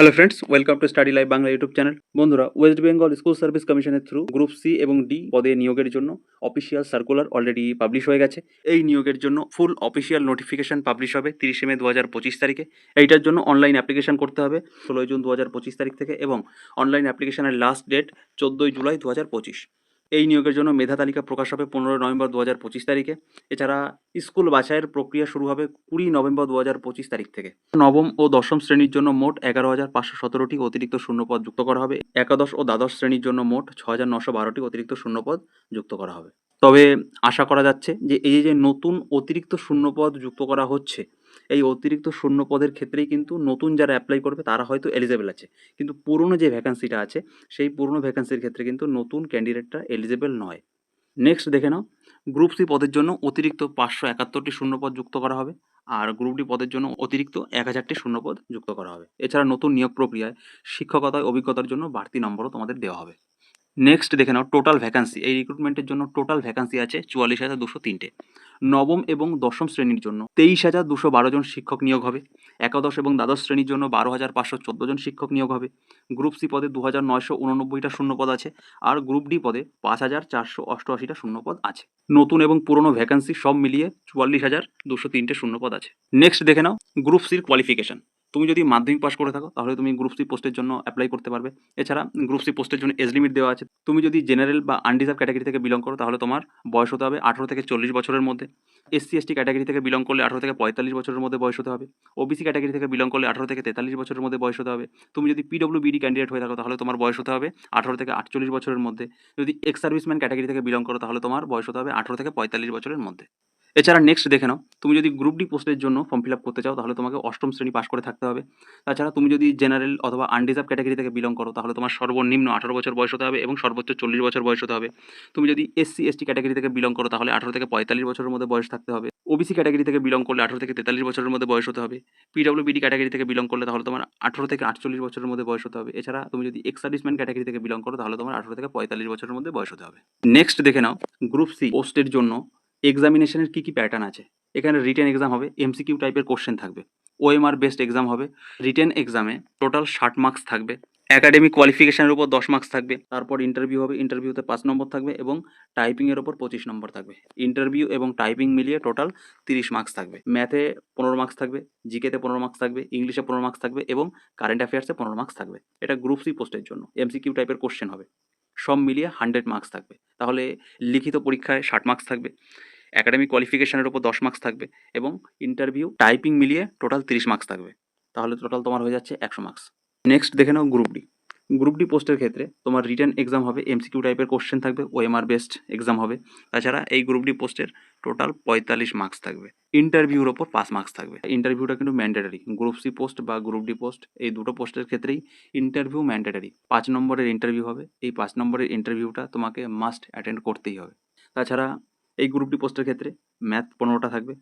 Hello friends welcome to study live Bangla YouTube channel বন্ধুরা West Bengal school service কমিশনের through group C এবং D পদে নিয়োগের জন্য অফিসিয়াল সার্কুলার অলরেডি পাবলিশ হয়ে গেছে। এই নিয়োগের জন্য ফুল অফিসিয়াল নোটিফিকেশন পাবলিশ হবে তিরিশে মে দু হাজার পঁচিশ তারিখে। এইটার জন্য অনলাইন অ্যাপ্লিকেশন করতে হবে ষোলোই জুন দু হাজার পঁচিশ তারিখ থেকে এবং অনলাইন অ্যাপ্লিকেশনের লাস্ট ডেট চোদ্দোই জুলাই দু হাজার পঁচিশ। এই নিয়োগের জন্য মেধা তালিকা প্রকাশ হবে পনেরো নভেম্বর দু পঁচিশ তারিখে। এছাড়া স্কুল বাছাইয়ের প্রক্রিয়া শুরু হবে কুড়ি নভেম্বর দু হাজার পঁচিশ তারিখ থেকে। নবম ও দশম শ্রেণির জন্য মোট এগারো হাজার পাঁচশো সতেরোটি অতিরিক্ত শূন্যপদ যুক্ত করা হবে। একাদশ ও দ্বাদশ শ্রেণির জন্য মোট ছ হাজার নশো বারোটি অতিরিক্ত শূন্যপদ যুক্ত করা হবে। তবে আশা করা যাচ্ছে যে এই যে নতুন অতিরিক্ত শূন্যপদ যুক্ত করা হচ্ছে এই অতিরিক্ত শূন্য পদের ক্ষেত্রেই কিন্তু নতুন যারা অ্যাপ্লাই করবে তারা হয়তো এলিজেবল আছে। কিন্তু পুরনো যে ভ্যাকান্সিটা আছে, সেই পুরনো ভ্যাকান্সির ক্ষেত্রে কিন্তু নতুন ক্যান্ডিডেটটা এলিজেবল নয়। নেক্সট দেখে নাও। গ্রুপ সি পদের জন্য অতিরিক্ত পাঁচশো একাত্তরটি শূন্যপদ যুক্ত করা হবে আর গ্রুপ ডি পদের জন্য অতিরিক্ত এক হাজারটি শূন্যপদ যুক্ত করা হবে। এছাড়া নতুন নিয়োগ প্রক্রিয়ায় শিক্ষকতায় অভিজ্ঞতার জন্য বাড়তি নম্বরও তোমাদের দেওয়া হবে। নেক্সট দেখে নাও টোটাল ভ্যাকান্সি এই রিক্রুটমেন্টের জন্য টোটাল ভ্যাকান্সি আছে চুয়াল্লিশ হাজার দুশো তিনটে। নবম এবং দশম শ্রেণির জন্য। তেইশ হাজার দুশো বারো জন শিক্ষক নিয়োগ হবে। একাদশ এবং দ্বাদশ শ্রেণির জন্য বারো হাজার পাঁচশো চোদ্দ জন শিক্ষক নিয়োগ হবে। গ্রুপ সি পদে দু হাজার নয়শো উননব্বইটা শূন্যপদ আছে আর গ্রুপ ডি পদে পাঁচ হাজার চারশো অষ্টআশিটা শূন্যপদ আছে। নতুন এবং পুরনো ভ্যাকান্সি সব মিলিয়ে চুয়াল্লিশ হাজার দুশো তিনটে শূন্যপদ আছে। নেক্সট দেখে নাও, গ্রুপ সির কোয়ালিফিকেশন তুমি যদি মাধ্যমিক পাস করে থাকো, তাহলে তুমি গ্রুপ সি পোস্টের জন্য অ্যাপ্লাই করতে পারবে। এছাড়া গ্রুপ সি পোস্টের জন্য এজ লিমিট দেওয়া আছে। তুমি যদি জেনারেল বা আনডিজার্ভ ক্যাটাগরি থেকে বিলং করো, তাহলে তোমার বয়স হতে হবে আঠারো থেকে চল্লিশ বছরের মধ্যে। এসসি এসটি ক্যাটাগরি থেকে বিলং করলে আঠারো থেকে পঁয়তাল্লিশ বছরের মধ্যে বয়স হতে হবে। ওবিসি ক্যাটাগরি থেকে বিলং করলে আঠারো থেকে তেতাল্লিশ বছরের মধ্যে বয়স হতে হবে। তুমি যদি পিডব্লিউ বিডি ক্যান্ডিডেট হয়ে থাকো, তাহলে তোমার বয়স হতে হবে আঠারো থেকে আটচল্লিশ বছরের মধ্যে। যদি এক্স সার্ভিসম্যান ক্যাটাগরি থেকে বিলং করো, তাহলে তোমার বয়স হতে হবে আঠারো থেকে পঁয়তাল্লিশ বছরের মধ্যে। এছাড়া নেক্সট দেখে নাও, তুমি যদি গ্রুপ ডি পোস্টের জন্য ফর্ম ফিল আপ করতে চাও, তাহলে তোমাকে অষ্টম শ্রেণি পাস করে থাকতে হবে। তাছাড়া তুমি যদি জেনারেল অথবা আনডিজার্ভ ক্যাটাগরি থেকে বিলং করো, তাহলে তোমার সর্বনিম্ন আঠারো বছর বয়স হতে হবে এবং সর্বোচ্চ চল্লিশ বছর বয়স হতে হবে। তুমি যদি এসসি এসটি ক্যাটাগরি থেকে বিলং করো, তাহলে আঠারো থেকে পঁয়তাল্লিশ বছরের মধ্যে বয়স থাকতে হবে। ওবিসি ক্যাটাগরি থেকে বিলং করলে আঠারো থেকে তেতাল্লিশ বছরের মধ্যে বয়স হতে হবে। পিডব্লিউ বিডি ক্যাটাগরি থেকে বিলং করলে তাহলে তোমার আঠারো থেকে আটচল্লিশ বছরের মধ্যে বয়স হতে হবে। এছাড়া তুমি যদি এক্স সার্ভিসম্যান ক্যাটাগরি থেকে বিলং করো, তাহলে তোমার আঠারো থেকে পঁয়তাল্লিশ বছরের মধ্যে বয়স হতে হবে। নেক্সট দেখে নাও গ্রুপ সি পোস্টের জন্য এক্সামিনেশনের কী কী প্যাটার্ন আছে? এখানে রিটেন এক্সাম হবে এমসিকিউ টাইপের কোশ্চেন থাকবে ওএমআর বেস্ট এক্সাম হবে রিটেন এক্সামে টোটাল ষাট মার্কস থাকবে একাডেমিক কোয়ালিফিকেশনের উপর দশ মার্কস থাকবে, তারপর ইন্টারভিউ হবে ইন্টারভিউতে পাঁচ নম্বর থাকবে এবং টাইপিংয়ের ওপর পঁচিশ নম্বর থাকবে। ইন্টারভিউ এবং টাইপিং মিলিয়ে টোটাল তিরিশ মার্কস থাকবে। ম্যাথে পনেরো মার্কস থাকবে জিকেতে পনেরো মার্কস থাকবে ইংলিশে পনেরো মার্কস থাকবে এবং কারেন্ট অ্যাফেয়ার্সে পনেরো মার্কস থাকবে। এটা গ্রুপ সি পোস্টের জন্য এমসিকিউ টাইপের কোশ্চেন হবে। সব মিলিয়ে হান্ড্রেড মার্কস থাকবে। তাহলে লিখিত পরীক্ষায় ষাট মার্কস থাকবে। একাডেমিক কোয়ালিফিকেশনের উপর দশ মার্কস থাকবে এবং ইন্টারভিউ টাইপিং মিলিয়ে টোটাল তিরিশ মার্কস থাকবে। তাহলে টোটাল তোমার হয়ে যাচ্ছে একশো মার্কস নেক্সট দেখে নাও গ্রুপ ডি গ্রুপ ডি পোস্টের ক্ষেত্রে তোমার রিটার্ন এক্সাম হবে এমসিকিউ টাইপের কোশ্চেন থাকবে ওএমআর বেসড এক্সাম হবে। তাছাড়া এই গ্রুপ ডি পোস্টের টোটাল পঁয়তাল্লিশ মার্কস থাকবে। ইন্টারভিউর ওপর পাঁচ মার্কস থাকবে। ইন্টারভিউটা কিন্তু ম্যান্ডেটারি গ্রুপ সি পোস্ট বা গ্রুপ ডি পোস্ট এই দুটো পোস্টের ক্ষেত্রেই ইন্টারভিউ ম্যান্ডেটারি পাঁচ নম্বরের ইন্টারভিউ হবে। এই পাঁচ নম্বরের ইন্টারভিউটা তোমাকে মাস্ট অ্যাটেন্ড করতেই হবে। তাছাড়া এই গ্রুপ ডি পোস্টের ক্ষেত্রে ম্যাথ পনেরোটা থাকবে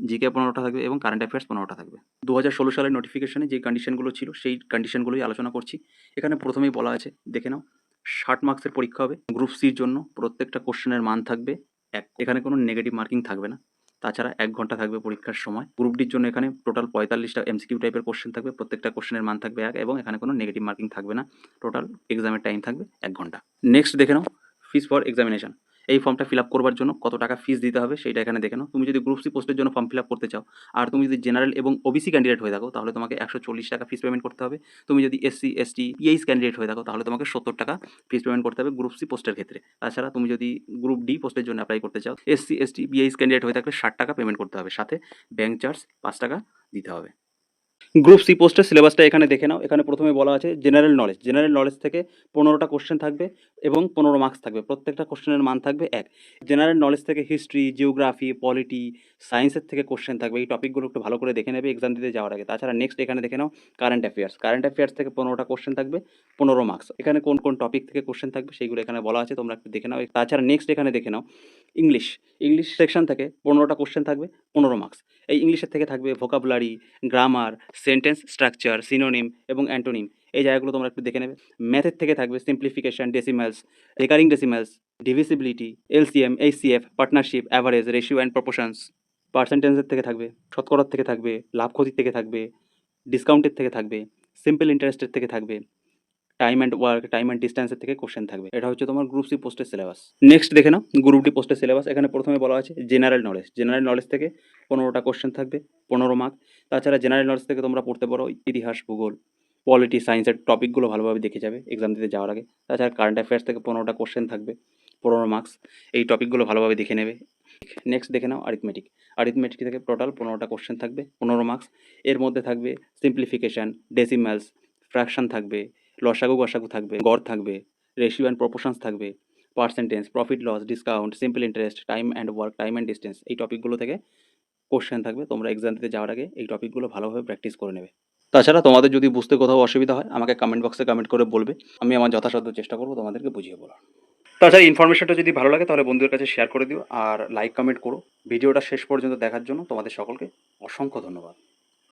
জিকে পনেরোটা থাকবে এবং কারেন্ট অ্যাফেয়ার্স পনেরোটা থাকবে। দু হাজার ষোলো সালের নোটিফিকেশনে যে কন্ডিশনগুলো ছিল, সেই কন্ডিশনগুলোই আলোচনা করছি। এখানে প্রথমেই বলা আছে, দেখে নাও, ষাট মার্কসের পরীক্ষা হবে। গ্রুপ সির জন্য প্রত্যেকটা কোশ্চেনের মান থাকবে এক। এখানে কোনো নেগেটিভ মার্কিং থাকবে না। তাছাড়া এক ঘণ্টা থাকবে পরীক্ষার সময়। গ্রুপ ডির জন্য এখানে টোটাল পঁয়তাল্লিশটা এমসিকিউ টাইপের কোশ্চেন থাকবে, প্রত্যেকটা কোশ্চেনের মান থাকবে এক এবং এখানে কোনো নেগেটিভ মার্কিং থাকবে না। টোটাল এক্সামের টাইম থাকবে এক ঘণ্টা। নেক্সট দেখে নাও ফিস ফর এক্সামিনেশন এই ফর্মটা ফিল আপ করবার জন্য কত টাকা ফিস দিতে হবে সেইটা এখানে দেখে নাও। তুমি যদি গ্রুপ সি পোস্টের জন্য ফর্ম ফিল আপ করতে চাও, আর তুমি যদি জেনারেল এবং ওবিসি ক্যান্ডিডেট হয়ে থাকো, তাহলে তোমাকে একশো চল্লিশ টাকা ফিস পেমেন্ট করতে হবে। তুমি যদি এসসি এসটি পিএইচ ক্যান্ডিডেট হয়ে থাকো, তাহলে তোমাকে সত্তর টাকা ফিস পেমেন্ট করতে হবে গ্রুপ সি পোস্টের ক্ষেত্রে। তাছাড়া তুমি যদি গ্রুপ ডি পোস্টের জন্য অ্যাপ্লাই করতে চাও এসসি এসটি পিএইচ ক্যান্ডিডেট হয়ে থাকলে ষাট টাকা পেমেন্ট করতে হবে। সাথে ব্যাঙ্ক চার্জ পাঁচ টাকা দিতে হবে। গ্রুপ সি পোস্টের সিলেবাসটা এখানে দেখে নাও। এখানে প্রথমে বলা আছে জেনারেল নলেজ জেনারেল নলেজ থেকে পনেরোটা কোশ্চেন থাকবে এবং পনেরো মার্কস থাকবে। প্রত্যেকটা কোশ্চেনের মান থাকবে এক। জেনারেল নলেজ থেকে হিস্ট্রি জিওগ্রাফি পলিটি সায়েন্সের থেকে কোশ্চেন থাকবে। এই টপিকগুলো একটু ভালো করে দেখে নেবে এক্সাম দিতে যাওয়ার আগে। তাছাড়া নেক্সট এখানে দেখে নাও কারেন্ট অ্যাফেয়ার্স কারেন্ট অ্যাফেয়ার্স থেকে পনেরোটা কোশ্চেন থাকবে, পনেরো মার্কস এখানে কোন কোন টপিক থেকে কোশ্চেন থাকবে সেইগুলো এখানে বলা আছে, তোমরা একটু দেখে নাও। তাছাড়া নেক্সট এখানে দেখে নাও ইংলিশ ইংলিশ সেকশন থেকে পনেরোটা কোশ্চেন থাকবে। পনেরো মার্কস এই ইংলিশের থেকে থাকবে vocabulary grammar sentence structure synonym এবং অ্যান্টোনিম এই জায়গাগুলো তোমরা একটু দেখে নেবে। ম্যাথের থেকে থাকবে simplification decimals recurring decimals divisibility LCM HCF partnership average ratio and proportions পার্সেন্টেজের থেকে থাকবে, শতকরার থেকে থাকবে, লাভ ক্ষতির থেকে থাকবে ডিসকাউন্টের থেকে থাকবে সিম্পল ইন্টারেস্টের থেকে থাকবে। Time and work time and ডিস্টেন্সের থেকে কোশ্চেন থাকবে। এটা হচ্ছে তোমার গ্রুপ সি পোস্টের সিলেবাস নেক্সট দেখে নাও গ্রুপ ডি পোস্টের সিলেবাস এখানে প্রথমে বলা আছে জেনারেল নলেজ জেনারেল নলেজ থেকে পনেরোটা কোশ্চেন থাকবে, পনেরো মার্ক তাছাড়া জেনারেল নলেজ থেকে তোমরা পড়তে পারো ইতিহাস, ভূগোল পলিটি সায়েন্সের টপিকগুলো ভালোভাবে দেখে যাবে এক্সাম দিতে যাওয়ার আগে। তাছাড়া কারেন্ট অ্যাফেয়ার্স থেকে পনেরোটা কোশ্চেন থাকবে, পনেরো মার্কস এই টপিকগুলো ভালোভাবে দেখে নেবে। নেক্সট দেখে নাও আরিথমেটিক আরিথমেটিক থেকে টোটাল পনেরোটা কোশ্চেন থাকবে, পনেরো মার্কস এর মধ্যে থাকবে সিম্পলিফিকেশান ডেসিমালস ফ্র্যাকশন থাকবে লসাগু গসাগু থাকবে, গড় থাকবে রেশিও অ্যান্ড প্রপোর্শনস থাকবে percentage profit loss discount simple interest time and work time and distance এই টপিকগুলো থেকে কোশ্চেন থাকবে। তোমরা এক্সাম দিতে যাওয়ার আগে এই টপিকগুলো ভালোভাবে প্র্যাকটিস করে নেবে। তাছাড়া তোমাদের যদি বুঝতে কোথাও অসুবিধা হয়, আমাকে কমেন্ট বক্সে কমেন্ট করে বলবে। আমি আমার যথাসাধ্য চেষ্টা করব তোমাদেরকে বুঝিয়ে বলার। তাছাড়া ইনফরমেশনটা যদি ভালো লাগে, তাহলে বন্ধুদের কাছে শেয়ার করে দিও। আর লাইক কমেন্ট করো। ভিডিওটা শেষ পর্যন্ত দেখার জন্য তোমাদের সকলকে অসংখ্য ধন্যবাদ।